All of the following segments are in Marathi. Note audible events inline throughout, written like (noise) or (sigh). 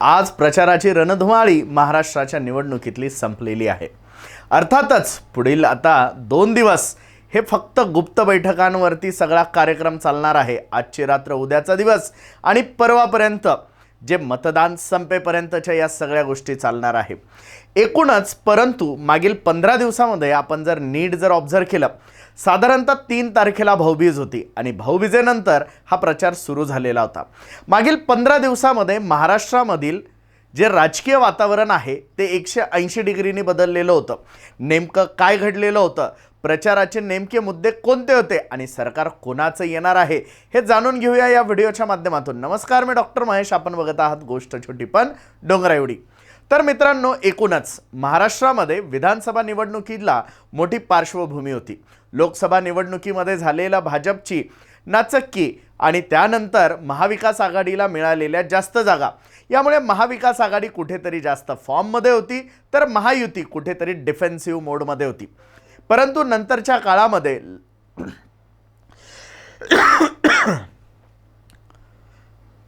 आज प्रचाराची रणधुमाळी महाराष्ट्राच्या निवडणुकीतली संपलेली आहे. अर्थातच पुढील आता दोन दिवस हे फक्त गुप्त बैठकांवरती सगळा कार्यक्रम चालणार आहे. आजची रात्र उद्याचा दिवस आणि परवापर्यंत जे मतदान संपेपर्यंतच्या या सगळ्या गोष्टी चालणार आहे. एकूणच परंतु मागील पंधरा दिवसामध्ये आपण जर नीट जर ऑब्झर्व केलं साधारणतः तीन तारखेला भाऊबीज होती आणि भाऊबीजेनंतर हा प्रचार सुरू झालेला होता. मागील पंधरा दिवसामध्ये महाराष्ट्रामधील जे राजकीय वातावरण आहे ते एकशे ऐंशी डिग्रीनी बदललेलं होतं. नेमकं काय घडलेलं होतं? प्रचाराचे नेमके मुद्दे कोणते होते? आणि सरकार कोणाचं येणार आहे? हे जाणून घेऊया या व्हिडिओच्या माध्यमातून. नमस्कार मी डॉक्टर महेश. आपण बघत आहात गोष्ट छोटी पण डोंगरा एवढी तर मित्रांनो एकूणच महाराष्ट्रामध्ये विधानसभा निवडणुकीला मोठी पार्श्वभूमी होती. लोकसभा निवडणुकीमध्ये झालेल्या भाजपची नाचक्की आणि त्यानंतर महाविकास आघाडीला मिळालेल्या जास्त जागा. यामुळे महाविकास आघाडी कुठेतरी जास्त फॉर्ममध्ये होती तर महायुती कुठेतरी डिफेन्सिव्ह मोडमध्ये होती. परंतु नंतरच्या काळामध्ये (coughs)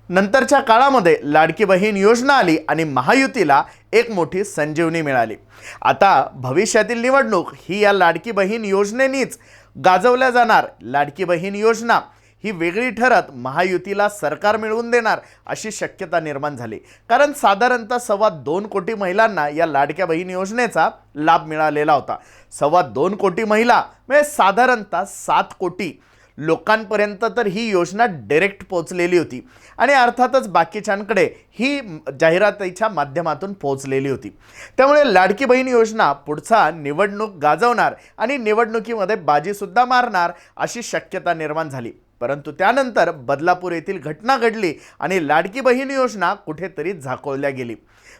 नंतरच्या काळामध्ये लाडकी बहीण योजना आली आणि महायुतीला एक मोठी संजीवनी मिळाली. आता भविष्यातील निवडणूक ही या लाडकी बहीण योजनेनीच गाजवल्या जाणार. लाडकी बहीण योजना ही वेगळी ठरत महायुतीला सरकार मिळवून देणार अशी शक्यता निर्माण झाली. कारण साधारणतः सव्वा दोन कोटी महिलांना या लाडक्या बहीण योजनेचा लाभ मिळालेला होता. सव्वा दोन कोटी महिला म्हणजे साधारणतः सात कोटी लोकांपर्यंत तर ही योजना डायरेक्ट पोचलेली होती. आणि अर्थातच बाकीच्यांकडे ही जाहिरातीच्या माध्यमातून पोचलेली होती. त्यामुळे लाडकी बहीण योजना पुढचा निवडणूक गाजवणार आणि निवडणुकीमध्ये बाजीसुद्धा मारणार अशी शक्यता निर्माण झाली. परंतु त्यानंतर बदलापूर येथील घटना घडली आणि लाडकी बहीण योजना कुठेतरी झाकवल्या गेली.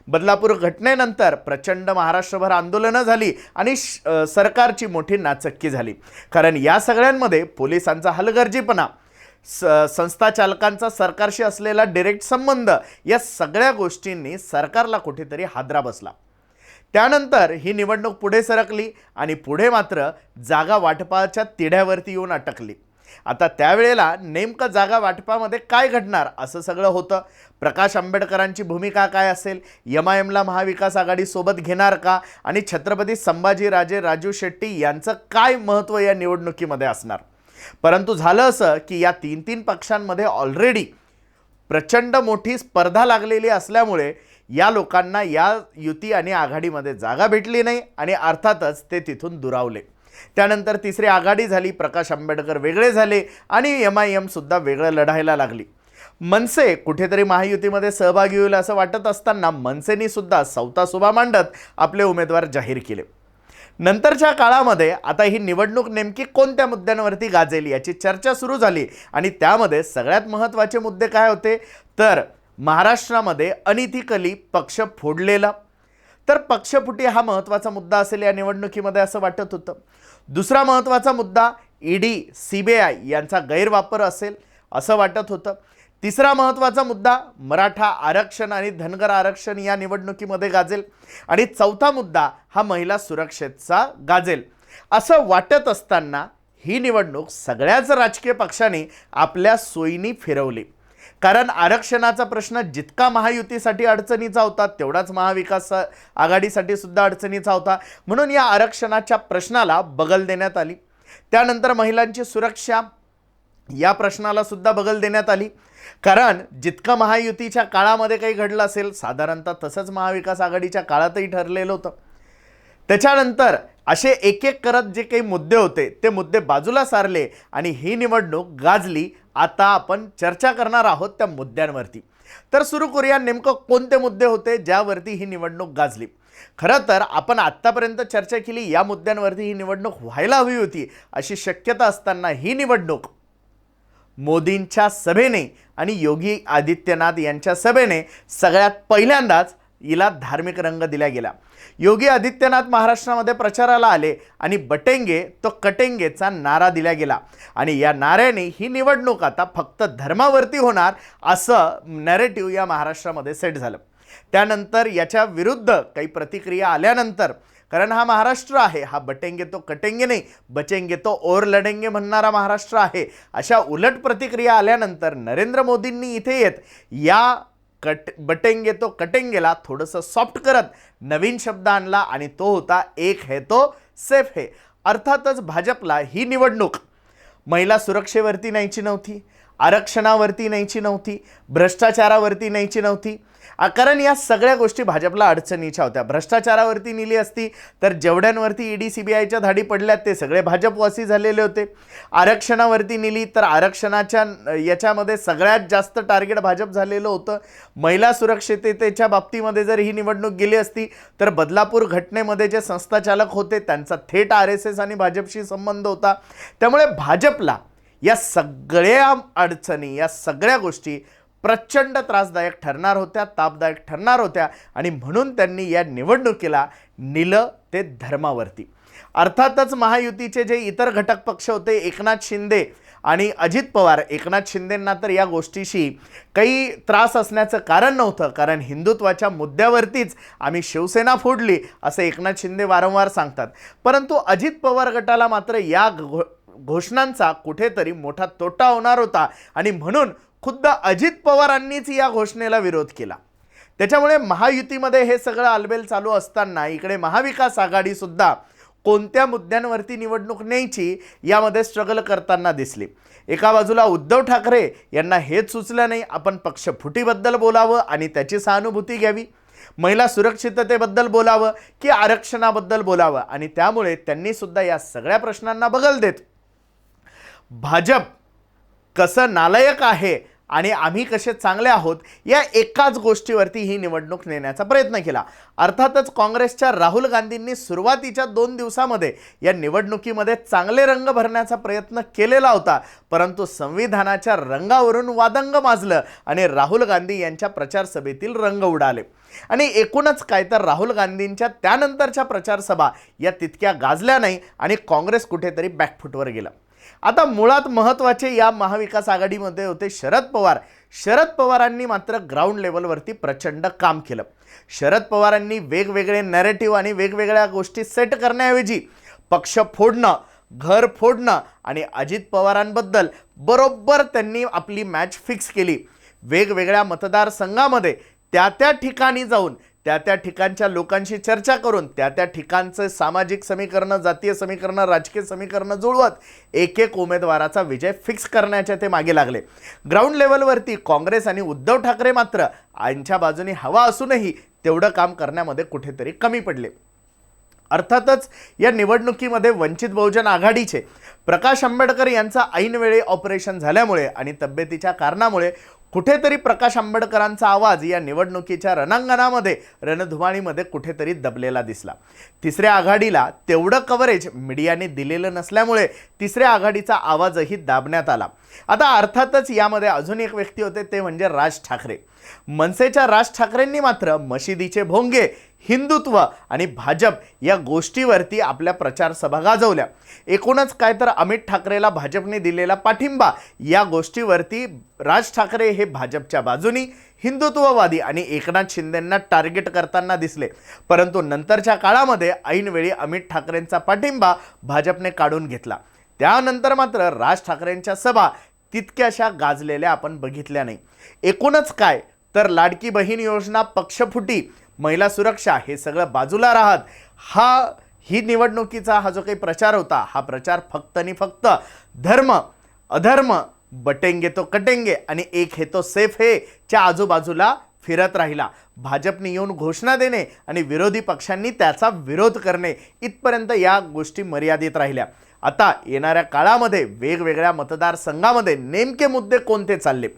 बदलापूर घटनेनंतर प्रचंड महाराष्ट्रभर आंदोलनं झाली आणि श- सरकारची मोठी नाचक्की झाली. कारण या सगळ्यांमध्ये पोलिसांचा हलगर्जीपणा स संस्था चालकांचा सरकारशी असलेला डिरेक्ट संबंध या सगळ्या गोष्टींनी सरकारला कुठेतरी हादरा बसला. त्यानंतर ही निवडणूक पुढे सरकली आणि पुढे मात्र जागा वाटपाच्या तिढ्यावरती येऊन अटकली. आता त्यावेळेला नेमकं जागा वाटपामध्ये काय घडणार असं सगळं होतं. प्रकाश आंबेडकरांची भूमिका काय असेल? एम आय एमला महाविकास आघाडी सोबत घेणार का? आणि छत्रपती संभाजीराजे राजू शेट्टी यांचं काय महत्त्व या निवडणुकीमध्ये असणार? परंतु झालं असं की या तीन तीन पक्षांमध्ये ऑलरेडी प्रचंड मोठी स्पर्धा लागलेली असल्यामुळे या लोकांना या युती आणि आघाडीमध्ये जागा भेटली नाही आणि अर्थातच ते तिथून दुरावले. त्यानंतर तिसरी आघाडी झाली प्रकाश आंबेडकर वेगळे झाले आणि एम आय एमसुद्धा वेगळं लढायला लागली. मनसे कुठेतरी महायुतीमध्ये सहभागी होईल असं वाटत असताना मनसेनी सुद्धा सौता सुभा मांडत आपले उमेदवार जाहीर केले. नंतरच्या काळामध्ये आता ही निवडणूक नेमकी कोणत्या मुद्द्यांवरती गाजेल याची चर्चा सुरू झाली आणि त्यामध्ये सगळ्यात महत्त्वाचे मुद्दे काय होते? तर महाराष्ट्रामध्ये अनिथिकली पक्ष फोडलेला तर पक्षपुटी हा महत्त्वाचा मुद्दा असेल या निवडणुकीमध्ये असं वाटत होतं. दुसरा महत्त्वाचा मुद्दा ईडी सी बी आय यांचा गैरवापर असेल असं वाटत होतं. तिसरा महत्त्वाचा मुद्दा मराठा आरक्षण आणि धनगर आरक्षण या निवडणुकीमध्ये गाजेल. आणि चौथा मुद्दा हा महिला सुरक्षेचा गाजेल. असं वाटत असताना ही निवडणूक सगळ्याच राजकीय पक्षांनी आपल्या सोयीनी फिरवली. कारण आरक्षणाचा प्रश्न जितका महायुतीसाठी अडचणीचा होता तेवढाच महाविकास आघाडीसाठी सुद्धा अडचणीचा होता. म्हणून या आरक्षणाच्या प्रश्नाला बगल देण्यात आली. त्यानंतर महिलांची सुरक्षा या प्रश्नाला सुद्धा बगल देण्यात आली. कारण जितकं महायुतीच्या काळामध्ये काही घडलं असेल साधारणतः तसंच महाविकास आघाडीच्या काळातही ठरलेलं होतं. त्याच्यानंतर असे एक एक करत जे काही मुद्दे होते ते मुद्दे बाजूला सारले आणि ही निवडणूक गाजली. आता आपण चर्चा करणार आहोत त्या मुद्द्यांवरती. तर सुरू करूया नेमकं कोणते मुद्दे होते ज्यावरती ही निवडणूक गाजली. खरं तर आपण आत्तापर्यंत चर्चा केली या मुद्द्यांवरती ही निवडणूक व्हायला हवी होती अशी शक्यता असताना ही निवडणूक मोदींच्या सभेने आणि योगी आदित्यनाथ यांच्या सभेने सगळ्यात पहिल्यांदाच हिला धार्मिक रंग दिला गेला. योगी आदित्यनाथ महाराष्ट्रामध्ये प्रचाराला आले आणि बटेंगे तो कटेंगेचा नारा दिला गेला. आणि या नाऱ्याने ही निवडणूक आता फक्त धर्मावरती होणार असं नॅरेटिव्ह या महाराष्ट्रामध्ये सेट झालं. त्यानंतर याच्या विरुद्ध काही प्रतिक्रिया आल्यानंतर कारण हा महाराष्ट्र आहे हा बटेंगे तो कटेंगे नाही बचेंगे तो ओर लढेंगे म्हणणारा महाराष्ट्र आहे अशा उलट प्रतिक्रिया आल्यानंतर नरेंद्र मोदींनी इथे येत या कट बटेंगे तो कटेंगेला थोडंसं सॉफ्ट करत नवीन शब्द आणला आणि तो होता एक है तो सेफ है. अर्थातच भाजपला ही निवडणूक. महिला सुरक्षेवरती न्यायची नव्हती. आरक्षणावरती न्यायची नव्हती भ्रष्टाचारावरती न्यायची नव्हती. कारण या सगळ्या गोष्टी भाजपला अडचणीच्या होत्या. भ्रष्टाचारावरती नेली असती तर जेवढ्यांवरती ईडी आयच्या धाडी पडल्यात ते सगळे भाजपवासी झालेले होते. आरक्षणावरती नेली तर आरक्षणाच्या याच्यामध्ये सगळ्यात जास्त टार्गेट भाजप झालेलं होतं. महिला सुरक्षिततेच्या बाबतीमध्ये जर ही निवडणूक गेली असती तर बदलापूर घटनेमध्ये जे संस्थाचालक होते त्यांचा थेट आर एस एस आणि भाजपशी संबंध होता. त्यामुळे भाजपला या सगळ्या अडचणी या सगळ्या गोष्टी प्रचंड त्रासदायक ठरणार होत्या तापदायक ठरणार होत्या आणि म्हणून त्यांनी या निवडणुकीला निलं ते धर्मावरती. अर्थातच महायुतीचे जे इतर घटक पक्ष होते एकनाथ शिंदे आणि अजित पवार एकनाथ शिंदेंना तर या गोष्टीशी काही त्रास असण्याचं कारण नव्हतं कारण हिंदुत्वाच्या मुद्द्यावरतीच आम्ही शिवसेना फोडली असं एकनाथ शिंदे वारंवार सांगतात. परंतु अजित पवार गटाला मात्र या घो घोषणांचा कुठेतरी मोठा तोटा होणार होता. आणि म्हणून खुद्द अजित पवारांनीच या घोषणेला विरोध केला. त्याच्यामुळे महायुतीमध्ये हे सगळं आलबेल चालू असताना इकडे महाविकास आघाडीसुद्धा कोणत्या मुद्द्यांवरती निवडणूक न्यायची यामध्ये स्ट्रगल करताना दिसली. एका बाजूला उद्धव ठाकरे यांना हेच सुचलं नाही आपण पक्षफुटीबद्दल बोलावं आणि त्याची सहानुभूती घ्यावी. महिला सुरक्षिततेबद्दल बोलावं की आरक्षणाबद्दल बोलावं आणि त्यामुळे त्यांनीसुद्धा या सगळ्या प्रश्नांना बगल देत भाजप कसं नालायक आहे आणि आम्ही कसे चांगले आहोत या एकाच गोष्टीवरती ही निवडणूक नेण्याचा प्रयत्न केला. अर्थातच काँग्रेसच्या राहुल गांधींनी सुरुवातीच्या दोन दिवसामध्ये या निवडणुकीमध्ये चांगले रंग भरण्याचा प्रयत्न केलेला होता परंतु संविधानाच्या रंगावरून वादंग माजलं आणि राहुल गांधी यांच्या प्रचार सभेतील रंग उडाले. आणि एकूणच काय तर राहुल गांधींच्या त्यानंतरच्या प्रचारसभा या तितक्या गाजल्या नाही आणि काँग्रेस कुठेतरी बॅकफुटवर गेलं. आता मुळात महत्त्वाचे या महाविकास आघाडीमध्ये होते शरद पवार. शरद पवारांनी मात्र ग्राउंड लेवलवरती प्रचंड काम केलं. शरद पवारांनी वेगवेगळे नॅरेटिव्ह आणि वेगवेगळ्या गोष्टी सेट करण्याऐवजी पक्ष फोडणं घर फोडणं आणि अजित पवारांबद्दल बरोबर त्यांनी आपली मॅच फिक्स केली. वेगवेगळ्या मतदारसंघामध्ये त्या त्या ठिकाणी जाऊन त्या त्या ठिकाणच्या लोकांशी चर्चा करून त्या त्या ठिकाणचं सामाजिक समीकरणं जातीय समीकरणं राजकीय समीकरणं जुळवत एक एक उमेदवाराचा विजय फिक्स करण्याचे ते मागे लागले. ग्राउंड लेवलवरती काँग्रेस आणि उद्धव ठाकरे मात्र यांच्या बाजूने हवा असूनही तेवढं काम करण्यामध्ये कुठेतरी कमी पडले. अर्थातच या निवडणुकीमध्ये वंचित बहुजन आघाडीचे प्रकाश आंबेडकर यांचा ऐनवेळी ऑपरेशन झाल्यामुळे आणि तब्येतीच्या कारणामुळे कुठेतरी प्रकाश आंबेडकरांचा आवाज या निवडणुकीच्या रणांगणामध्ये रणधुमाळीमध्ये कुठेतरी दबलेला दिसला. तिसऱ्या आघाडीला तेवढं कव्हरेज मीडियाने दिलेलं नसल्यामुळे तिसऱ्या आघाडीचा आवाजही दाबण्यात आला. आता अर्थातच यामध्ये अजून एक व्यक्ती होते ते म्हणजे राज ठाकरे. मनसेच्या राज ठाकरेंनी मात्र मशिदीचे भोंगे हिंदुत्व आणि भाजप या गोष्टीवरती आपल्या प्रचार सभा गाजवल्या. एकूणच काय तर अमित ठाकरेला भाजपने दिलेला पाठिंबा या गोष्टीवरती राज ठाकरे हे भाजपच्या बाजूनी हिंदुत्ववादी आणि एकनाथ शिंदेंना टार्गेट करताना दिसले. परंतु नंतरच्या काळामध्ये ऐनवेळी अमित ठाकरेंचा पाठिंबा भाजपने काढून घेतला. त्यानंतर मात्र राज ठाकरेंच्या सभा तितक्याशा गाजलेल्या आपण बघितल्या नाही. एकूणच काय? तर लाडकी बहीण योजना पक्षफुटी महिला सुरक्षा हे सगळं बाजूला राहत हा ही निवडणुकीचा हा जो काही प्रचार होता हा प्रचार फक्त आणि फक्त धर्म अधर्म बटेंगे तो कटेंगे आणि एक हे तो सेफ हे च्या आजूबाजूला फिरत राहिला. भाजपने येऊन घोषणा देणे आणि विरोधी पक्षांनी त्याचा विरोध करणे इथपर्यंत या गोष्टी मर्यादित राहिल्या. आता येणाऱ्या काळामध्ये वेगवेगळ्या मतदारसंघामध्ये नेमके मुद्दे कोणते चालले?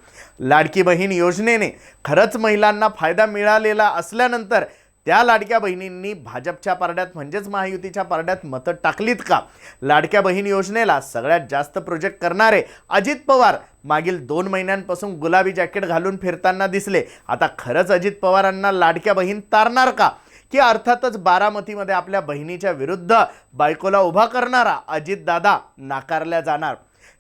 लाडकी बहीण योजनेने खरंच महिलांना फायदा मिळालेला असल्यानंतर त्या लाडक्या बहिणींनी भाजपच्या पारड्यात म्हणजेच महायुतीच्या पारड्यात मतं टाकलीत का? लाडक्या बहीण योजनेला सगळ्यात जास्त प्रोजेक्ट करणारे अजित पवार मागील दोन महिन्यांपासून गुलाबी जॅकेट घालून फिरताना दिसले. आता खरंच अजित पवारांना लाडक्या बहीण तारणार का? की अर्थातच बारामतीमध्ये आपल्या बहिणीच्या विरुद्ध बायकोला उभा करणारा अजितदादा नाकारल्या जाणार.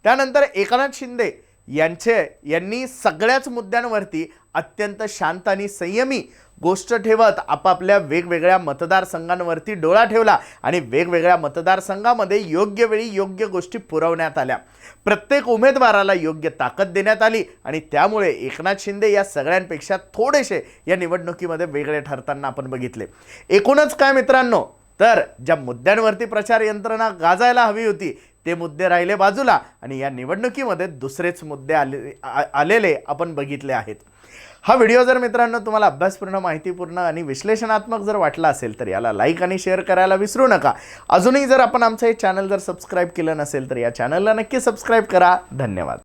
त्यानंतर एकनाथ शिंदे यांचे यांनी सगळ्याच मुद्द्यांवरती अत्यंत शांत आणि संयमी गोष्ट ठेवत आपापल्या वेगवेगळ्या मतदारसंघांवरती डोळा ठेवला आणि वेगवेगळ्या मतदारसंघामध्ये योग्य वेळी योग्य गोष्टी पुरवण्यात आल्या. प्रत्येक उमेदवाराला योग्य ताकद देण्यात आली आणि त्यामुळे एकनाथ शिंदे या सगळ्यांपेक्षा थोडेसे या निवडणुकीमध्ये वेगळे ठरताना आपण बघितले. एकूणच काय मित्रांनो? तर ज्या मुद्द्यांवरती प्रचार यंत्रणा गाजायला हवी होती ते मुद्दे राहिले बाजूला आणि या निवडणुकीमध्ये दुसरेच मुद्दे आले आलेले आपण बघितले आहेत. हा व्हिडिओ जर मित्रांनो तुम्हाला अभ्यासपूर्ण माहितीपूर्ण आणि विश्लेषणात्मक जर वाटला असेल तर याला लाईक आणि शेअर करायला विसरू नका. अजूनही जर आपण आमचं हे चॅनल जर सबस्क्राईब केलं नसेल तर या चॅनलला नक्की सबस्क्राईब करा. धन्यवाद.